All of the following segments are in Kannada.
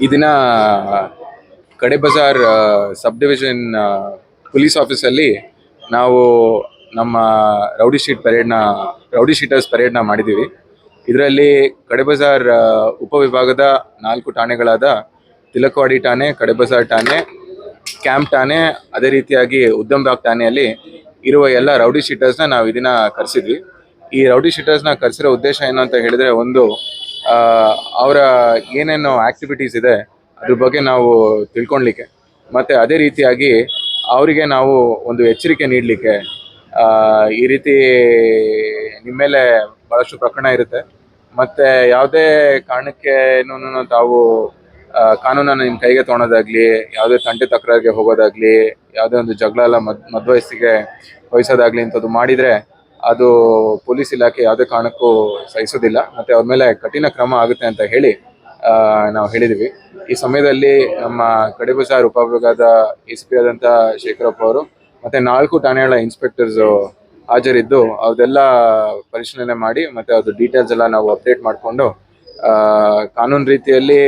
ಕಡೆಬಜಾರ್ ಕಡೆ ಬಜಾರ್ ಸಬ್ ಡಿವಿಷನ್ ಪೊಲೀಸ್ ಆಫೀಸಲ್ಲಿ ನಾವು ನಮ್ಮ ರೌಡಿ ಶೀಟ್ ಪರೇಡ್ನ ರೌಡಿ ಶೀಟರ್ಸ್ ಪರೇಡ್ನ ಮಾಡಿದ್ದೀವಿ. ಇದರಲ್ಲಿ ಕಡೆ ಬಜಾರ್ ಆ, ಉಪವಿಭಾಗದ ನಾಲ್ಕು ಠಾಣೆಗಳಾದ ತಿಲಕವಾಡಿ ಠಾಣೆ ಕಡೆಬಜಾರ್ ಠಾಣೆ ಕ್ಯಾಂಪ್ ಠಾಣೆ ಅದೇ ರೀತಿಯಾಗಿ ಉದ್ದಮ್ಬಾಗ್ ಠಾಣೆಯಲ್ಲಿ ಇರುವ ಎಲ್ಲ ರೌಡಿ ಶೀಟರ್ಸ್ನ ನಾವು ಇದನ್ನ ಕರೆಸಿದ್ವಿ. ಈ ರೌಡಿ ಶೀಟರ್ಸ್ನ ಕರೆಸಿರೋ ಉದ್ದೇಶ ಏನು ಅಂತ ಹೇಳಿದ್ರೆ ಒಂದು ಅವರ ಏನೇನು ಆಕ್ಟಿವಿಟೀಸ್ ಇದೆ, ಅದ್ರ ಬಗ್ಗೆ ನಾವು ತಿಳ್ಕೊಳ್ಲಿಕ್ಕೆ. ಮತ್ತು ಅದೇ ರೀತಿಯಾಗಿ ಅವರಿಗೆ ನಾವು ಒಂದು ಎಚ್ಚರಿಕೆ ನೀಡಲಿಕ್ಕೆ ಈ ರೀತಿ ನಿಮ್ಮ ಮೇಲೆ ಭಾಳಷ್ಟು ಪ್ರಕರಣ ಇರುತ್ತೆ. ಮತ್ತು ಯಾವುದೇ ಕಾರಣಕ್ಕೆ ತಾವು ಕಾನೂನನ್ನು ಕಾನೂನನ್ನ ನಿಮ್ಮ ಕೈಗೆ ತೊಗೊಳೋದಾಗ್ಲಿ ಯಾವುದೇ ತಂಟೆ ತಕರಾರಿಗೆ ಹೋಗೋದಾಗ್ಲಿ, ಯಾವುದೇ ಒಂದು ಜಗಳ ಎಲ್ಲ ಮದ್ ಮದ್ವಯಸ್ಸಿಗೆ ವಹಿಸೋದಾಗ್ಲಿ ಇಂಥದ್ದು ಮಾಡಿದ್ರೆ ಅದು ಪೊಲೀಸ್ ಇಲಾಖೆ ಯಾವುದೇ ಕಾರಣಕ್ಕೂ ಸಹಿಸೋದಿಲ್ಲ ಮತ್ತು ಅವ್ರ ಮೇಲೆ ಕಠಿಣ ಕ್ರಮ ಆಗುತ್ತೆ ಅಂತ ಹೇಳಿ ನಾವು ಹೇಳಿದ್ವಿ. ಈ ಸಮಯದಲ್ಲಿ ನಮ್ಮ ಕಡಿಬು ಸಾರ್ ಉಪವಿಭಾಗದ ಎಸ್ ಪಿ ಆದಂಥ ಶೇಖರಪ್ಪ ಅವರು, ಮತ್ತೆ ನಾಲ್ಕು ಠಾಣೆಗಳ ಇನ್ಸ್ಪೆಕ್ಟರ್ಸ್ ಹಾಜರಿದ್ದು ಅದೆಲ್ಲ ಪರಿಶೀಲನೆ ಮಾಡಿ, ಮತ್ತೆ ಅದು ಡೀಟೇಲ್ಸ್ ಎಲ್ಲ ನಾವು ಅಪ್ಡೇಟ್ ಮಾಡಿಕೊಂಡು ಕಾನೂನು ರೀತಿಯಲ್ಲಿ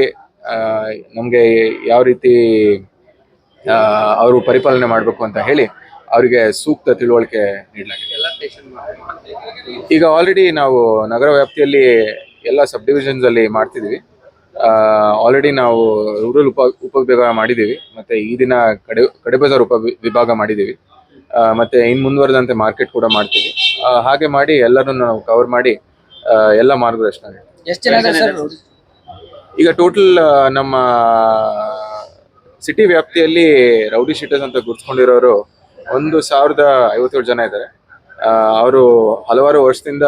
ನಮಗೆ ಯಾವ ರೀತಿ ಅವರು ಪರಿಪಾಲನೆ ಮಾಡಬೇಕು ಅಂತ ಹೇಳಿ ಅವರಿಗೆ ಸೂಕ್ತ ತಿಳುವಳಿಕೆ ನೀಡಲಾಗಿದೆ. ಈಗ ಆಲ್ರೆಡಿ ನಾವು ನಗರ ವ್ಯಾಪ್ತಿಯಲ್ಲಿ ಎಲ್ಲ ಸಬ್ ಡಿವಿಷನ್ಸ್ ಅಲ್ಲಿ ಮಾಡ್ತಿದ್ವಿ ಆಲ್ರೆಡಿ ನಾವು ರೂರಲ್ ಉಪ ಉಪವಿಭಾಗ ಮಾಡಿದ್ದೀವಿ. ಮತ್ತೆ ಈ ದಿನ ಕಡೆ ಕಡೆ ಬಜಾರ್ ಉಪ ವಿಭಾಗ ಮಾಡಿದ್ದೀವಿ. ಮತ್ತೆ ಇನ್ ಮುಂದುವರೆದಂತೆ ಮಾರ್ಕೆಟ್ ಕೂಡ ಮಾಡ್ತೀವಿ. ಹಾಗೆ ಮಾಡಿ ಎಲ್ಲರನ್ನು ನಾವು ಕವರ್ ಮಾಡಿ ಎಲ್ಲ ಮಾರ್ಗದರ್ಶನ ಈಗ ಟೋಟಲ್ ನಮ್ಮ ಸಿಟಿ ವ್ಯಾಪ್ತಿಯಲ್ಲಿ ರೌಡಿ ಶೀಟರ್ಸ್ ಅಂತ ಗುರ್ಸ್ಕೊಂಡಿರೋರು ಒಂದು ಸಾವಿರದ ಐವತ್ತೇಳು ಜನ ಇದ್ದಾರೆ. ಅವರು ಹಲವಾರು ವರ್ಷದಿಂದ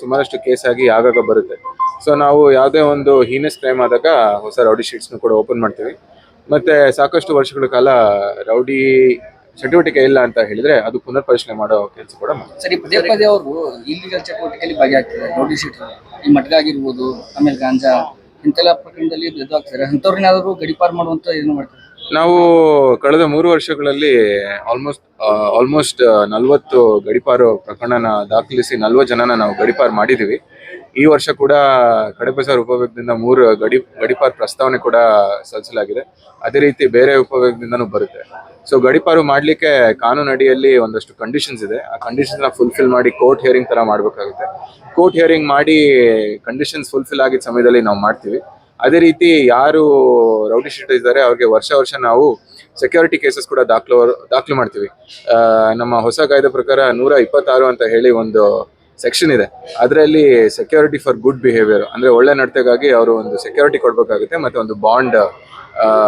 ಸುಮಾರಷ್ಟು ಕೇಸ್ ಆಗಿ ಆಗಾಗ ಬರುತ್ತೆ. ಸೊ ನಾವು ಯಾವುದೇ ಒಂದು ಹೀನಸ್ ಕ್ರೈಮ್ ಆದಾಗ ಹೊಸ ರೌಡಿ ಶೀಟ್ಸ್ನು ಕೂಡ ಓಪನ್ ಮಾಡ್ತೀವಿ. ಮತ್ತೆ ಸಾಕಷ್ಟು ವರ್ಷಗಳ ಕಾಲ ರೌಡಿ ಚಟುವಟಿಕೆ ಇಲ್ಲ ಅಂತ ಹೇಳಿದ್ರೆ ಅದು ಪುನರ್ ಪರಿಶೀಲನೆ ಮಾಡೋ ಕೆಲಸ ಕೂಡ ಸರಿ, ಪದೇ ಪದೇ ಅವರು ಇಲ್ಲಿಗಲ್ ಚಟುವಟಿಕೆಯಲ್ಲಿ ಭಾಗಿಯಾಗ್ತಿದ್ದಾರೆ ರೌಡಿ ಶೀಟ್ ಈ ಮಟ್ಗ ಆಗಿರ್ಬೋದು ಆಮೇಲೆ ಗಾಂಜಾ, ಇಂತೆಲ್ಲ ಪ್ರಕರಣದಲ್ಲಿ ಇದು ಆಗ್ತಾರೆ ಅಂಥವ್ರನ್ನಾದ್ರು ಗಡಿಪಾರು ಮಾಡುವಂತ ಏನು ಮಾಡ್ತಾರೆ. ನಾವು ಕಳೆದ ಮೂರು ವರ್ಷಗಳಲ್ಲಿ ಆಲ್ಮೋಸ್ಟ್ ಆಲ್ಮೋಸ್ಟ್ ನಲ್ವತ್ತು ಗಡಿಪಾರು ಪ್ರಕರಣನ ದಾಖಲಿಸಿ ನಲ್ವತ್ತು ಜನನ ನಾವು ಗಡಿಪಾರು ಮಾಡಿದ್ದೀವಿ. ಈ ವರ್ಷ ಕೂಡ ಕಡೆಬಜಾರ್ ಉಪವಿಭಾಗದಿಂದ ಮೂರು ಗಡಿ, ಗಡಿಪಾರು ಪ್ರಸ್ತಾವನೆ ಕೂಡ ಸಲ್ಲಿಸಲಾಗಿದೆ. ಅದೇ ರೀತಿ ಬೇರೆ ಉಪವಿಭಾಗದಿಂದನೂ ಬರುತ್ತೆ. ಸೊ ಗಡಿಪಾರು ಮಾಡಲಿಕ್ಕೆ ಕಾನೂನು ಅಡಿಯಲ್ಲಿ ಒಂದಷ್ಟು ಕಂಡೀಷನ್ಸ್ ಇದೆ. ಆ ಕಂಡೀಷನ್ಸ್ನ ಫುಲ್ಫಿಲ್ ಮಾಡಿ ಕೋರ್ಟ್ ಹಿಯರಿಂಗ್ ತರ ಮಾಡಬೇಕಾಗುತ್ತೆ. ಕೋರ್ಟ್ ಹಿಯರಿಂಗ್ ಮಾಡಿ ಕಂಡೀಷನ್ಸ್ ಫುಲ್ಫಿಲ್ ಆಗಿದ್ದ ಸಮಯದಲ್ಲಿ ನಾವು ಮಾಡ್ತೀವಿ. ಅದೇ ರೀತಿ ಯಾರು ರೌಡಿ ಶೀಟ್ ಇದ್ದಾರೆ ಅವ್ರಿಗೆ ವರ್ಷ ವರ್ಷ ನಾವು ಸೆಕ್ಯೂರಿಟಿ ಕೇಸಸ್ ಕೂಡ ದಾಖಲು ದಾಖಲು ಮಾಡ್ತೀವಿ. ನಮ್ಮ ಹೊಸ ಕಾಯ್ದೆ ಪ್ರಕಾರ ನೂರ ಇಪ್ಪತ್ತಾರು ಅಂತ ಹೇಳಿ ಒಂದು ಸೆಕ್ಷನ್ ಇದೆ. ಅದರಲ್ಲಿ ಸೆಕ್ಯೂರಿಟಿ ಫಾರ್ ಗುಡ್ ಬಿಹೇವಿಯರ್ ಅಂದರೆ ಒಳ್ಳೆ ನಡತೆಗಾಗಿ ಅವರು ಒಂದು ಸೆಕ್ಯೂರಿಟಿ ಕೊಡಬೇಕಾಗುತ್ತೆ ಮತ್ತು ಒಂದು ಬಾಂಡ್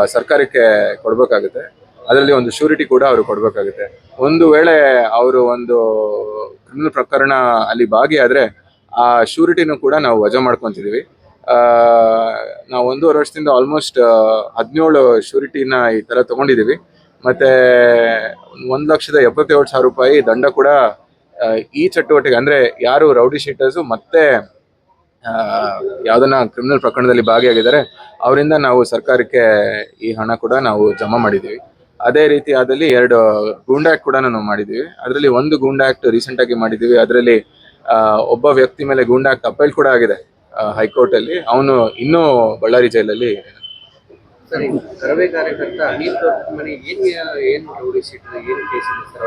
ಸರ್ಕಾರಕ್ಕೆ ಕೊಡಬೇಕಾಗುತ್ತೆ. ಅದರಲ್ಲಿ ಒಂದು ಶ್ಯೂರಿಟಿ ಕೂಡ ಅವರು ಕೊಡಬೇಕಾಗುತ್ತೆ. ಒಂದು ವೇಳೆ ಅವರು ಒಂದು ಕ್ರಿಮಿನಲ್ ಪ್ರಕರಣ ಅಲ್ಲಿ ಭಾಗಿಯಾದರೆ ಆ ಶೂರಿಟಿನೂ ಕೂಡ ನಾವು ವಜಾ ಮಾಡ್ಕೊಂತಿದೀವಿ. ಆ, ನಾವು ಒಂದೂವರೆ ವರ್ಷದಿಂದ ಆಲ್ಮೋಸ್ಟ್ ಹದಿನೇಳು ಶೂರಿಟಿನ ಈ ಥರ ತೊಗೊಂಡಿದ್ದೀವಿ ಮತ್ತೆ ಒಂದು ಲಕ್ಷದ ಎಪ್ಪತ್ತೇಳು ಸಾವಿರ ರೂಪಾಯಿ ದಂಡ ಕೂಡ ಈ ಚಟುವಟಿಕೆ, ಅಂದ್ರೆ ಯಾರು ರೌಡಿ ಶೀಟರ್ಸು ಮತ್ತೆ ಯಾವ್ದನ್ನ ಕ್ರಿಮಿನಲ್ ಪ್ರಕರಣದಲ್ಲಿ ಭಾಗಿಯಾಗಿದ್ದಾರೆ, ಅವರಿಂದ ನಾವು ಸರ್ಕಾರಕ್ಕೆ ಈ ಹಣ ಕೂಡ ನಾವು ಜಮಾ ಮಾಡಿದ್ದೀವಿ ಅದೇ ರೀತಿ ಆದಲ್ಲಿ ಎರಡು ಗೂಂಡ್ ಆಕ್ಟ್ ಕೂಡ ನಾವು ಮಾಡಿದ್ದೀವಿ ಅದರಲ್ಲಿ ಒಂದು ಗೂಂಡ್ ಆಕ್ಟ್ ರೀಸೆಂಟ್ ಆಗಿ ಮಾಡಿದ್ದೀವಿ ಅದರಲ್ಲಿ ಒಬ್ಬ ವ್ಯಕ್ತಿ ಮೇಲೆ ಗೂಂಡ್ ಆ್ಯಕ್ಟ್ ಅಪೀಲ್ ಕೂಡ ಆಗಿದೆ. ಹೈಕೋರ್ಟ್ ಅಲ್ಲಿ ಅವನು ಇನ್ನೂ ಬಳ್ಳಾರಿ ಜೈಲಲ್ಲಿ ಕಾರ್ಯಕರ್ತ ಅನಿಲ್ ದೊಡ್ಡ ಮನೆ ಏನ್ ಏನ್ ರೌಡಿ ಶೀಟ್ ಏನ್ ಕೇಸ್ ಇದೆ ಸರ್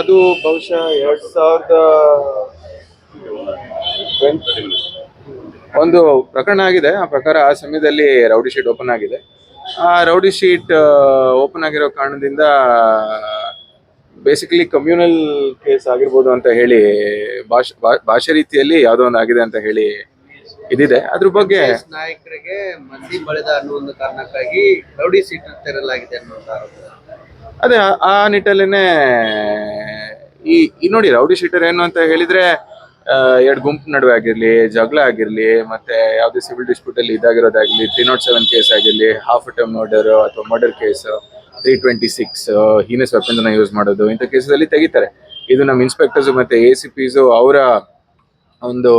ಅದು ಬಹುಶಃ ಎರಡ್ ಸಾವಿರದ ಒಂದು ಪ್ರಕರಣ ಆಗಿದೆ. ಆ ಪ್ರಕಾರ ಆ ಸಮಯದಲ್ಲಿ ರೌಡಿ ಶೀಟ್ ಓಪನ್ ಆಗಿದೆ. ಆ ರೌಡಿ ಶೀಟ್ ಓಪನ್ ಆಗಿರೋ ಕಾರಣದಿಂದ ಬೇಸಿಕಲಿ ಕಮ್ಯುನಲ್ ಕೇಸ್ ಆಗಿರ್ಬೋದು ಅಂತ ಹೇಳಿ ಭಾಷೆ ಭಾಷೆ ರೀತಿಯಲ್ಲಿ ಯಾವುದೋ ಒಂದು ಆಗಿದೆ ಅಂತ ಹೇಳಿ ಇದಿದೆ. ಅದ್ರ ಬಗ್ಗೆ ನಾಯಕರಿಗೆ ಮಂದಿ ಬಳಿದ ಅನ್ನೋ ಒಂದು ಕಾರಣಕ್ಕಾಗಿ ರೌಡಿ ಸೀಟ್ ತೆರಲಾಗಿದೆ ಅನ್ನೋ ಒಂದು ಆರೋಪ. ಅದೇ ಆ- ನಿಟ್ಟಲ್ಲಿನೇ ಈ ಈ ನೋಡಿ ರೌಡಿ ಸೀಟರ್ ಏನು ಅಂತ ಹೇಳಿದ್ರೆ ಎರಡು ಗುಂಪು ನಡುವೆ ಆಗಿರಲಿ ಜಗಳ ಆಗಿರಲಿ ಮತ್ತೆ ಯಾವುದೇ ಸಿವಿಲ್ ಡಿಸ್ಪ್ಯೂಟ್ ಅಲ್ಲಿ ಇದಾಗಿರೋದಾಗಲಿ ತ್ರೀ ನಾಟ್ ಸೆವೆನ್ ಕೇಸ್ ಆಗಿರಲಿ ಹಾಫ್ ಟೈಮ್ ಮರ್ಡರ್ ಅಥವಾ murder case three twenty six heinous weapons use ಮಾಡೋದು, ಇಂಥ ಕೇಸಲ್ಲಿ ತೆಗಿತಾರೆ. ಇದು ನಮ್ಮ ಇನ್ಸ್ಪೆಕ್ಟರ್ಸ್ ಮತ್ತೆ ಎ ಸಿ ಪಿಸು ಅವರ ಒಂದು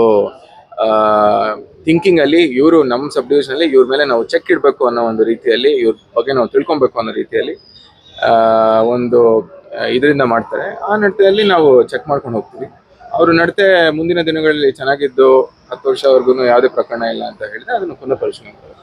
ಥಿಂಕಿಂಗ್ ಅಲ್ಲಿ ಇವರು ನಮ್ಮ ಸಬ್ ಡಿವಿಷನ್ ಅಲ್ಲಿ ಇವ್ರ ಮೇಲೆ ನಾವು ಚೆಕ್ ಇಡಬೇಕು ಅನ್ನೋ ಒಂದು ರೀತಿಯಲ್ಲಿ, ಇವ್ರ ಬಗ್ಗೆ ನಾವು ತಿಳ್ಕೊಬೇಕು ಅನ್ನೋ ರೀತಿಯಲ್ಲಿ ಒಂದು ಇದರಿಂದ ಮಾಡ್ತಾರೆ. ಆ ನಡ್ತೆಯಲ್ಲಿ ನಾವು ಚೆಕ್ ಮಾಡ್ಕೊಂಡು ಹೋಗ್ತೀವಿ. ಅವರು ನಡತೆ ಮುಂದಿನ ದಿನಗಳಲ್ಲಿ ಚೆನ್ನಾಗಿದ್ದು, ಹತ್ತು ವರ್ಷವರೆಗೂ ಯಾವುದೇ ಪ್ರಕರಣ ಇಲ್ಲ ಅಂತ ಹೇಳಿದ್ರೆ ಅದನ್ನು ಪುನಃ ಪರಿಶೀಲನೆ ಮಾಡ್ತಾರೆ.